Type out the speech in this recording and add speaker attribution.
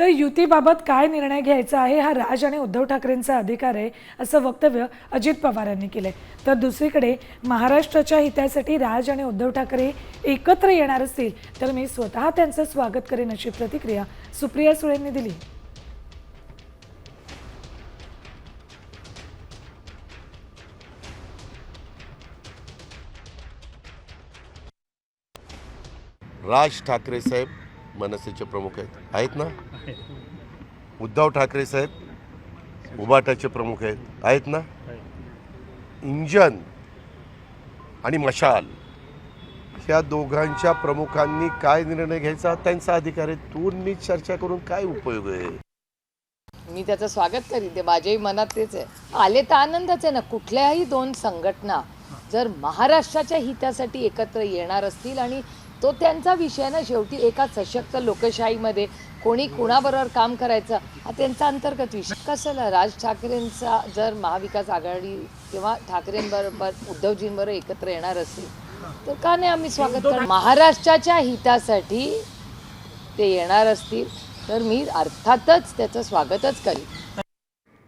Speaker 1: तर युतीबाबत काय निर्णय घ्यायचा आहे हा राज आणि उद्धव ठाकरेंचा अधिकार आहे असं वक्तव्य अजित पवार यांनी केलंय. तर दुसरीकडे महाराष्ट्राच्या हितासाठी राज आणि उद्धव ठाकरे एकत्र येणार असतील तर मी स्वतः त्यांचं स्वागत करेन अशी प्रतिक्रिया सुप्रिया सुळेंनी दिली.
Speaker 2: राज ठाकरे साहेब मनसेचे प्रमुख आहेत. आहेत ना? उद्धव ठाकरे साहेब उबाटाचे प्रमुख आहेत. आहेत ना? इंजन आणि मशाल. ह्या दोघांच्या प्रमुखांनी काय निर्णय घ्यायचा? त्यांचा अधिकार आहे. तू मी चर्चा करून काय उपयोग आहे?
Speaker 3: मी त्याचं स्वागत करीन. ते माझ्याही मनात तेच आहे. आले तर आनंदच आहे ना. कुठल्याही दोन संघटना जर महाराष्ट्राच्या हितासाठी एकत्र येणार असतील आणि तो त्यांचा विषय ना शेवटी एका सशक्त लोकशाहीमध्ये कोणी कुणाबरोबर काम करायचं हा त्यांचा अंतर्गत विषय. कशाला राज ठाकरेंचा जर महाविकास आघाडी किंवा ठाकरेंबरोबर उद्धवजींबरोबर एकत्र येणार असतील तर का नाही आम्ही स्वागत करू महाराष्ट्राच्या हितासाठी ते येणार असतील तर मी अर्थातच त्याचं स्वागतच करीन.